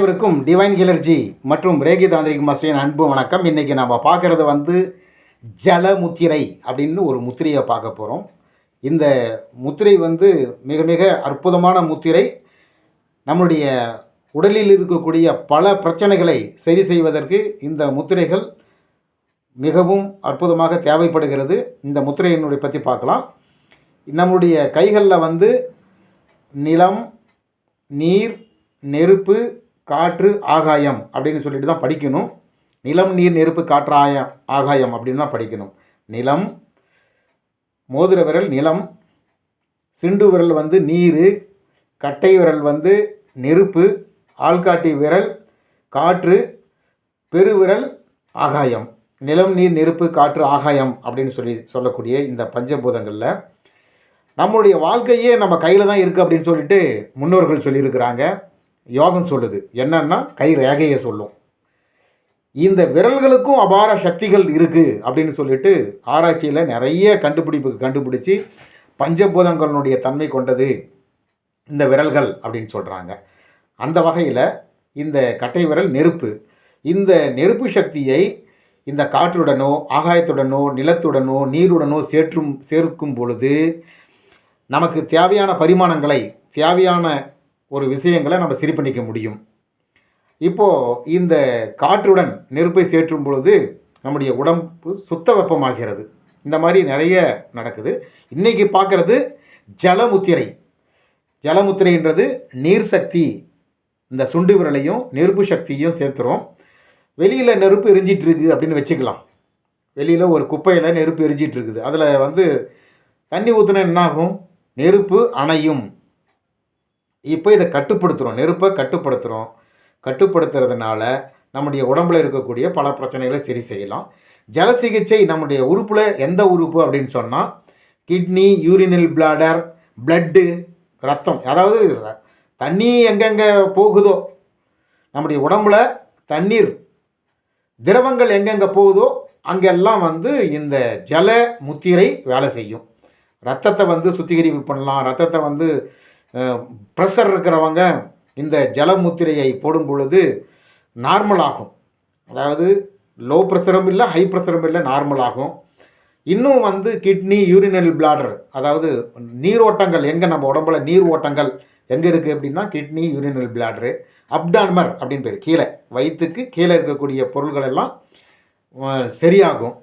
அனைவருக்கும் divine clergy மற்றும் Reiki tantric மாஸ்டரின் அன்பு வணக்கம். இன்றைக்கி நம்ம பார்க்குறது வந்து ஜல முத்திரை அப்படின்னு ஒரு முத்திரையை பார்க்க போகிறோம் இந்த முத்திரை வந்து மிக மிக அற்புதமான முத்திரை. நம்முடைய உடலில் இருக்கக்கூடிய பல பிரச்சனைகளை சரி செய்வதற்கு இந்த முத்திரைகள் மிகவும் அற்புதமாக தேவைப்படுகிறது. இந்த முத்திரையினுடைய பற்றி பார்க்கலாம். நம்முடைய கைகளில் வந்து நிலம் நீர் நெருப்பு காற்று ஆகாயம் அப்படின்னு சொல்லிட்டு தான் படிக்கணும். நிலம் நீர் நெருப்பு காற்று ஆயம் ஆகாயம் அப்படின்னு தான் படிக்கணும். நிலம் மோதிர விரல் நிலம் சிண்டு விரல் வந்து நீர் கட்டை விரல் வந்து நெருப்பு ஆள்காட்டி விரல் காற்று பெருவிரல் ஆகாயம். நிலம் நீர் நெருப்பு காற்று ஆகாயம் அப்படின்னு சொல்லி சொல்லக்கூடிய இந்த பஞ்சபூதங்களில் நம்மளுடைய வாழ்க்கையே நம்ம கையில் தான் இருக்குது அப்படின்னு சொல்லிட்டு முன்னோர்கள் சொல்லியிருக்கிறாங்க. யோகம் சொல்லுது. என்னன்னா கை ரேகையை சொல்லும். இந்த விரல்களுக்கும் அபார சக்திகள் இருக்குது அப்படின்னு சொல்லிட்டு ஆராய்ச்சியில் நிறைய கண்டுபிடிப்பு கண்டுபிடிச்சி பஞ்சபூதங்களுடைய தன்மை கொண்டது இந்த விரல்கள் அப்படின்னு சொல்கிறாங்க அந்த வகையில் இந்த கட்டை விரல் நெருப்பு. இந்த நெருப்பு சக்தியை இந்த காற்றுடனோ ஆகாயத்துடனோ நிலத்துடனோ நீருடனோ சேற்றும் சேர்க்கும் பொழுது நமக்கு தேவையான பரிமாணங்களை தேவையான ஒரு விஷயங்களை நம்ம சரி பண்ணிக்க முடியும். இப்போது இந்த காற்றுடன் நெருப்பை சேற்றும் பொழுது நம்முடைய உடம்பு சுத்த வெப்பமாகிறது. இந்த மாதிரி நிறைய நடக்குது. இன்றைக்கி பார்க்குறது ஜலமுத்திரை. ஜலமுத்திரைன்றது நீர் சக்தி. இந்த சுண்டு விரலையும் நெருப்பு சக்தியும் சேர்த்துறோம். வெளியில் நெருப்பு எரிஞ்சிட்டு இருக்குது அப்படின்னு வச்சுக்கலாம். வெளியில் ஒரு குப்பையில் நெருப்பு எரிஞ்சிட்டு இருக்குது. அதில் வந்து தண்ணி ஊற்றுனா என்ன ஆகும் நெருப்பு அணையும். இப்போ இதை கட்டுப்படுத்துகிறோம் நெருப்பை கட்டுப்படுத்துகிறோம் கட்டுப்படுத்துறதுனால நம்முடைய உடம்புல இருக்கக்கூடிய பல பிரச்சனைகளை சரி செய்யலாம். ஜல சிகிச்சை நம்முடைய உறுப்பில் எந்த உறுப்பு அப்படின்னு சொன்னால் கிட்னி யூரினல் பிளாடர் பிளட்டு ரத்தம். அதாவது ர- தண்ணி எங்கெங்கே போகுதோ நம்முடைய உடம்புல தண்ணீர் திரவங்கள் எங்கெங்கே போகுதோ அங்கெல்லாம் வந்து இந்த ஜல முத்திரை வேலை செய்யும். ரத்தத்தை வந்து சுத்திகரிப்பு பண்ணலாம். ரத்தத்தை வந்து ப்ரெஷர் இருக்கிறவங்க இந்த ஜலமுத்திரையை போடும் பொழுது நார்மல் ஆகும். அதாவது லோ ப்ரெஷரும் இல்லை ஹை ப்ரெஷரும் இல்லை நார்மல் ஆகும். இன்னும் வந்து கிட்னி யூரினல் பிளாடர் அதாவது நீரோட்டங்கள் எங்கே நம்ம உடம்புல நீர் ஓட்டங்கள் எங்கே இருக்குது அப்படின்னா கிட்னி யூரினல் பிளாடரு அப்டான்மர் அப்படின்னு பேர் கீழே வயிற்றுக்கு கீழே இருக்கக்கூடிய பொருள்கள் எல்லாம் சரியாகும்.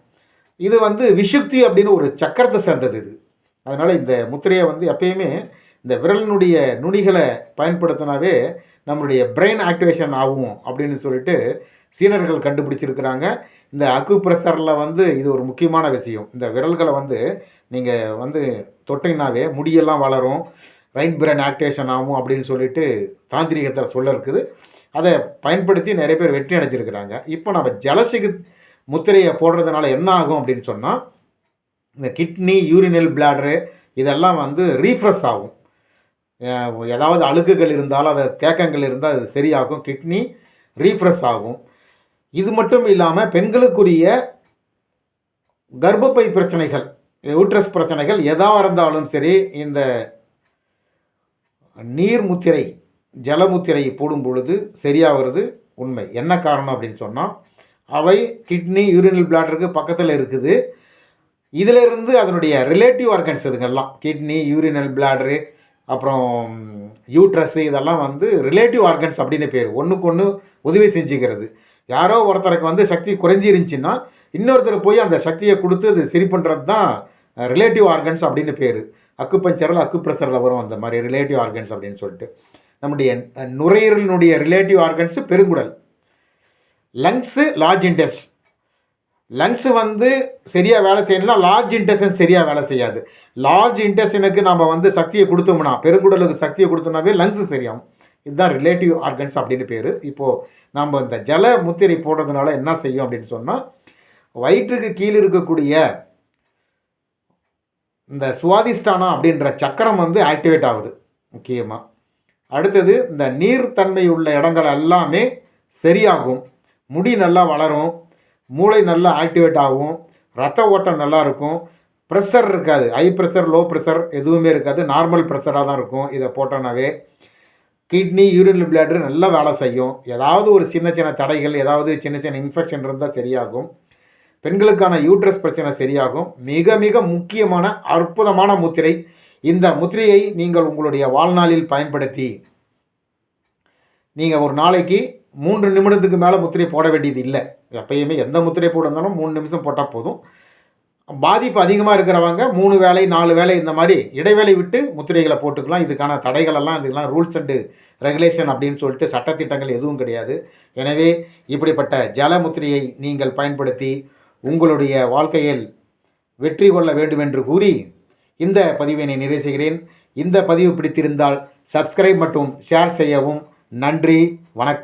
இது வந்து விஷுக்தி அப்படின்னு ஒரு சக்கரத்தை சேர்ந்தது இது. அதனால் இந்த முத்திரையை வந்து எப்பயுமே இந்த விரலினுடைய நுனிகளை பயன்படுத்தினாவே நம்மளுடைய பிரெயின் ஆக்டிவேஷன் ஆகும் அப்படின்னு சொல்லிட்டு சீனர்கள் கண்டுபிடிச்சிருக்கிறாங்க. இந்த அக்கு பிரஷரில் வந்து இது ஒரு முக்கியமான விஷயம். இந்த விரல்களை வந்து நீங்கள் வந்து தொட்டிங்கனாவே முடியெல்லாம் வளரும். ரைன் பிரெயின் ஆக்டிவேஷன் ஆகும் அப்படின்னு சொல்லிட்டு தாந்திரிகத்தில் சொல்ல இருக்குது. அதை பயன்படுத்தி நிறைய பேர் வெற்றி அடைஞ்சிருக்கிறாங்க. இப்போ நம்ம ஜலசிகு முத்திரையை போடுறதுனால என்ன ஆகும் அப்படின்னு சொன்னால் இந்த கிட்னி யூரினல் பிளாடரு இதெல்லாம் வந்து ரீஃப்ரெஷ் ஆகும். ஏதாவது அழுக்குகள் இருந்தாலும் அதை தேக்கங்கள் இருந்தால் அது சரியாகும். கிட்னி ரீஃப்ரெஷ் ஆகும். இது மட்டும் இல்லாமல் பெண்களுக்குரிய கர்ப்பப்பை பிரச்சனைகள் யூட்ரஸ் பிரச்சனைகள் எதாக இருந்தாலும் சரி இந்த நீர் முத்திரை ஜலமுத்திரை போடும் பொழுது சரியாகிறது உண்மை. என்ன காரணம் அப்படின்னு சொன்னால் அவை கிட்னி யூரினல் பிளாடருக்கு பக்கத்தில் இருக்குது. இதிலிருந்து அதனுடைய ரிலேட்டிவ் ஆர்கன்ஸ் இதுங்கெல்லாம் கிட்னி யூரினல் பிளாடரு அப்புறம் யூட்ரஸ் இதெல்லாம் வந்து ரிலேட்டிவ் ஆர்கன்ஸ் அப்படின்னு பேர். ஒன்றுக்கு ஒன்று உதவி செஞ்சுக்கிறது. யாரோ ஒருத்தருக்கு வந்து சக்தி குறைஞ்சிருந்துச்சின்னா இன்னொருத்தர் போய் அந்த சக்தியை கொடுத்து அது சரி பண்ணுறது தான் ரிலேட்டிவ் ஆர்கன்ஸ் அப்படின்னு பேர். அக்குப்பஞ்சரில் அக்குப்ரெஷரில் வரும் அந்த மாதிரி ரிலேட்டிவ் ஆர்கன்ஸ் அப்படின்னு சொல்லிட்டு. நம்முடைய நுரையீரலினுடைய ரிலேட்டிவ் ஆர்கன்ஸு பெருங்குடல். லங்ஸு லார்ஜ் இன்டெஸ்ட் லங்ஸ் வந்து சரியாக வேலை செய்யணும்னா லார்ஜ் இன்டெஸ்டன் சரியாக வேலை செய்யாது. லார்ஜ் இன்டெஸ்டனுக்கு நம்ம வந்து சக்தியை கொடுத்தோம்னா பெருங்குடலுக்கு சக்தியை கொடுத்தோம்னாவே லங்ஸ் சரியாகும். இதுதான் ரிலேட்டிவ் ஆர்கன்ஸ் அப்படின்னு பேர். இப்போது நம்ம இந்த ஜல முத்திரை போடுறதுனால என்ன செய்யும் அப்படின்னு சொன்னால் வயிற்றுக்கு கீழே இருக்கக்கூடிய இந்த சுவாதிஸ்தானம் அப்படின்ற சக்கரம் வந்து ஆக்டிவேட் ஆகுது முக்கியமாக அடுத்தது இந்த நீர்த்தன்மை உள்ள இடங்கள் எல்லாமே சரியாகும். முடி நல்லா வளரும். மூளை நல்லா ஆக்டிவேட் ஆகும் ரத்த ஓட்டம் நல்லாயிருக்கும் ப்ரெஷர் இருக்காது ஹை ப்ரெஷர் லோ ப்ரெஷர் எதுவுமே இருக்காது நார்மல் ப்ரெஷராக தான் இருக்கும் இதை போட்டோன்னாவே கிட்னி யூரின் பிளாட்ரு நல்லா வேலை செய்யும். ஏதாவது ஒரு சின்ன சின்ன தடைகள் ஏதாவது சின்ன சின்ன இன்ஃபெக்ஷன் இருந்தால் சரியாகும். பெண்களுக்கான யூட்ரஸ் பிரச்சனை சரியாகும். மிக மிக முக்கியமான அற்புதமான முத்திரை. இந்த முத்திரையை நீங்கள் உங்களுடைய வாழ்நாளில் பயன்படுத்தி நீங்கள் ஒரு நாளைக்கு மூன்று நிமிடத்துக்கு மேலே முத்திரை போட வேண்டியது இல்லை. எப்பயுமே எந்த முத்திரை போட்டிருந்தாலும் மூணு நிமிஷம் போட்டால் போதும். பாதிப்பு அதிகமாக இருக்கிறவங்க மூணு வேலை நாலு வேலை இந்த மாதிரி இடைவேளை விட்டு முத்திரைகளை போட்டுக்கலாம். இதுக்கான தடைகளெல்லாம் இதுக்கெல்லாம் ரூல்ஸ் அண்டு ரெகுலேஷன் அப்படின்னு சொல்லிட்டு சட்டத்திட்டங்கள் எதுவும் கிடையாது. எனவே இப்படிப்பட்ட ஜல முத்திரையை நீங்கள் பயன்படுத்தி உங்களுடைய வாழ்க்கையில் வெற்றி கொள்ள வேண்டும் என்று கூறி இந்த பதிவினை நிறைவு செய்கிறேன். இந்த பதிவு பிடித்திருந்தால் சப்ஸ்கிரைப் மற்றும் ஷேர் செய்யவும் நன்றி வணக்கம்.